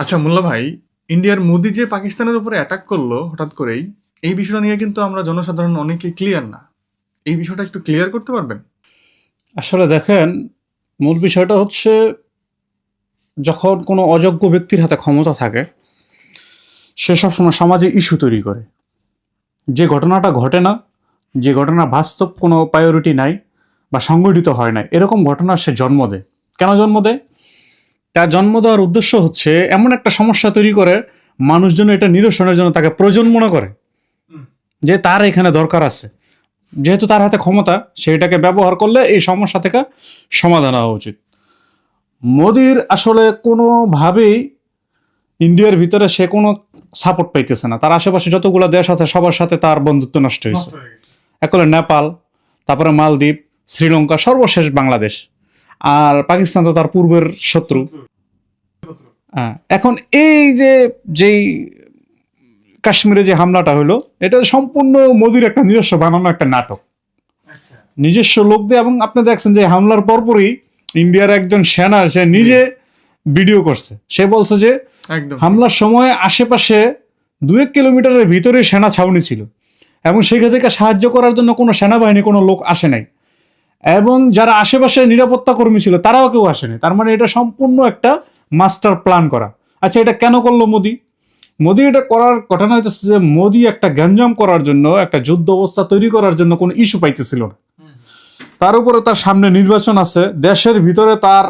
আচ্ছা মোল্লা ভাই, ইন্ডিয়ার মোদি যে পাকিস্তানের উপরে অ্যাটাক করল হঠাৎ করেই, এই বিষয়টা নিয়ে কিন্তু আমরা জনসাধারণ অনেকেই ক্লিয়ার না। এই বিষয়টা একটু ক্লিয়ার করতে পারবেন? আসলে দেখেন, মূল বিষয়টা হচ্ছে, যখন কোনো অযোগ্য ব্যক্তির হাতে ক্ষমতা থাকে, সে সবসময় সমাজে ইস্যু তৈরি করে। যে ঘটনাটা ঘটে না, যে ঘটনা বাস্তব কোনো প্রায়োরিটি নাই বা সংগঠিত হয় না এরকম ঘটনা সে জন্ম দেয়। কেন জন্ম দেয়? তার জন্ম দেওয়ার উদ্দেশ্য হচ্ছে এমন একটা সমস্যা তৈরি করে মানুষজন এটা নিরসনের জন্য তাকে প্রয়োজন মনে করে যে তার এখানে দরকার আছে। যেহেতু তার হাতে ক্ষমতা সেটাকে ব্যবহার করলে এই সমস্যা থেকে সমাধান হওয়া উচিত। মোদির আসলে কোনোভাবেই ইন্ডিয়ার ভিতরে সে কোনো সাপোর্ট পাইতেছে না। তার আশেপাশে যতগুলো দেশ আছে সবার সাথে তার বন্ধুত্ব নষ্ট হয়েছে। এক হলো নেপাল তারপরে মালদ্বীপ শ্রীলঙ্কা সর্বশেষ বাংলাদেশ। আর পাকিস্তান তো তার পূর্বের শত্রু। হ্যাঁ, এখন এই যে যেই কাশ্মীরে যে হামলাটা হলো এটা সম্পূর্ণ মোদির একটা নিজস্ব বানানো একটা নাটক। নিজস্ব লোক দিয়ে এবং আপনি দেখছেন যে হামলার পরপরই ইন্ডিয়ার একজন সেনা সে নিজে ভিডিও করছে। সে বলছে যে হামলার সময় আশেপাশে দু এক কিলোমিটারের ভিতরে সেনা ছাউনি ছিল এবং সেখান থেকে সাহায্য করার জন্য কোনো সেনাবাহিনী কোনো লোক আসে নাই। এবং যারা আশেপাশে নিরাপত্তা কর্মী ছিল, তারাও কেউ আসেনি। তার মানে এটা সম্পূর্ণ একটা মাস্টার প্ল্যান করা। আচ্ছা এটা কেন করল মোদি? মোদি এটা করার ঘটনা হইতেছে যে, মোদি একটা গ্যাঞ্জাম করার জন্য, একটা যুদ্ধ অবস্থা তৈরি করার জন্য কোনো ইস্যু পাইতেছিল না। তার উপরে তার সামনে নির্বাচন আছে, দেশের ভিতরে তার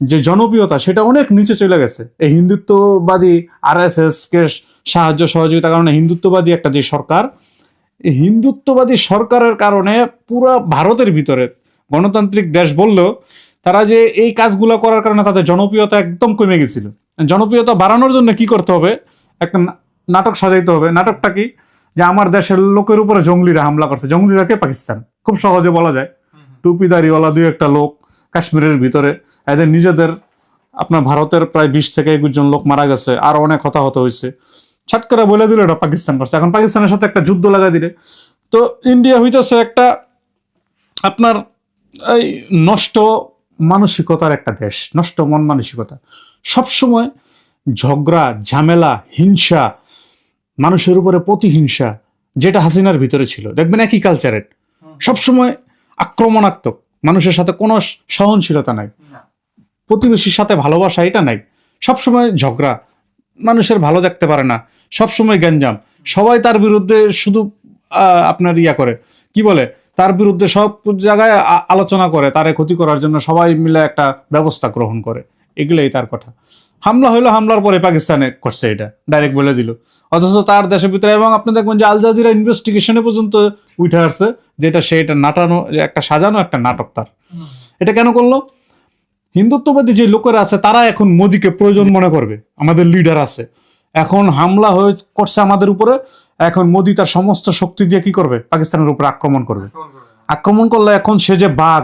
যে জনপ্রিয়তা, সেটা অনেক নিচে চলে গেছে। এই হিন্দুত্ববাদী আর এস এস কে সাহায্য সহযোগিতার কারণে হিন্দুত্ববাদী একটা যে সরকার হিন্দুত্ববাদী সরকারের কারণে পুরো ভারতের ভিতরে গণতান্ত্রিক দেশ বললেও তারা যে এই কাজগুলো করার কারণে তাদের জনপ্রিয়তা একদম কমে গেছিল। জনপ্রিয়তা বাড়ানোর জন্য কি করতে হবে? একটা নাটক সাজাইতে হবে। নাটকটা কি? যে আমার দেশের লোকের উপরে জঙ্গলিরা হামলা করছে। জঙ্গলিরা কে? পাকিস্তান। খুব সহজে বলা যায়। টুপি টুপিদারিওয়ালা দুই একটা লোক কাশ্মীরের ভিতরে। এদের নিজেদের আপনার ভারতের প্রায় বিশ থেকে একুশ জন লোক মারা গেছে। আর অনেক হতাহত হয়েছে। ছাট করে বলে দিল, এটা পাকিস্তান করছে। এখন পাকিস্তানের সাথে একটা যুদ্ধ লাগাই দিলে। তো ইন্ডিয়া হইতেছে একটা আপনার এই নষ্ট মানসিকতার একটা দেশ নষ্ট মন মানসিকতা। সবসময় ঝগড়া ঝামেলা হিংসা মানুষের উপরে প্রতিহিংসা যেটা হাসিনার ভিতরে ছিল। দেখবেন একই কালচারের সবসময় আক্রমণাত্মক। মানুষের সাথে কোনো সহনশীলতা নাই। প্রতিবেশীর সাথে ভালোবাসা এটা নাই। সবসময় ঝগড়া। মানুষের ভালো দেখতে পারে না। সবসময় গ্যাঞ্জাম। সবাই তার বিরুদ্ধে শুধু আপনার ইয়া করে। কি বলে? তার বিরুদ্ধে সব জায়গায় আলোচনা করে, তারে ক্ষতি করার জন্য সবাই মিলে একটা ব্যবস্থা গ্রহণ করে। এগুলোই তার কথা। হামলা হইল, হামলার পরে পাকিস্তানে করছে এটা ডাইরেক্ট বলে দিল। অথচ তার দেশের ভিতরে, এবং আপনি দেখবেন যে আল জাজিরা ইনভেস্টিগেশনে পর্যন্ত উঠে আসছে, যেটা সে এটা নাটানো একটা সাজানো একটা নাটক তার। এটা কেন করল? হিন্দুত্ববাদী যে লোকেরা আছে, তারা এখন মোদিকে প্রয়োজন মনে করবে। আমাদের লিডার আছে। এখন হামলা হয়ে করছে আমাদের উপরে এখন মোদি তার সমস্ত শক্তি দিয়ে কি করবে? পাকিস্তানের উপরে আক্রমণ করবে। আক্রমণ করলে এখন সে যে বাঘ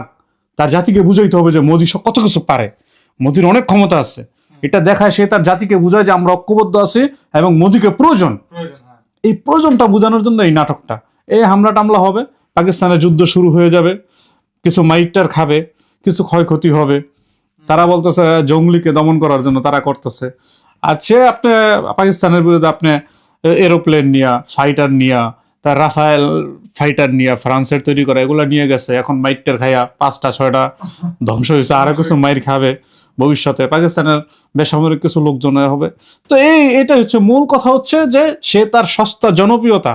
তার জাতিকে বুঝাইতে হবে যে মোদি কত কিছু পারে। মোদির অনেক ক্ষমতা আছে। এটা দেখায় সে তার জাতিকে বুঝায় যে আমরা ঐক্যবদ্ধ আছি এবং মোদিকে প্রয়োজন। এই প্রয়োজনটা বোঝানোর জন্য এই নাটকটা। এই হামলা টামলা হবে পাকিস্তানের যুদ্ধ শুরু হয়ে যাবে কিছু মাইকটার খাবে কিছু ক্ষয়ক্ষতি হবে। তারা বলতেছে জঙ্গলিকে দমন করার জন্য তারা করতেছে। আর সে আপনি, পাকিস্তানের বিরুদ্ধে আপনি এরোপ্লেন নিয়া ফাইটার নিয়া, তার রাফায়েল ফাইটার নিয়া, ফ্রান্সের তৈরি করা, এগুলো নিয়ে গেছে। এখন মাইকটার খাইয়া পাঁচটা, ছয়টা ধ্বংস হয়েছে। আরও কিছু মাইর খাবে ভবিষ্যতে। পাকিস্তানের বেসামরিক কিছু লোকজন হবে। তো এই এটা হচ্ছে মূল কথা হচ্ছে যে সে তার সস্তা জনপ্রিয়তা,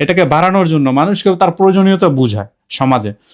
এটাকে বাড়ানোর জন্য মানুষকে তার প্রয়োজনীয়তা বুঝায় সমাজে।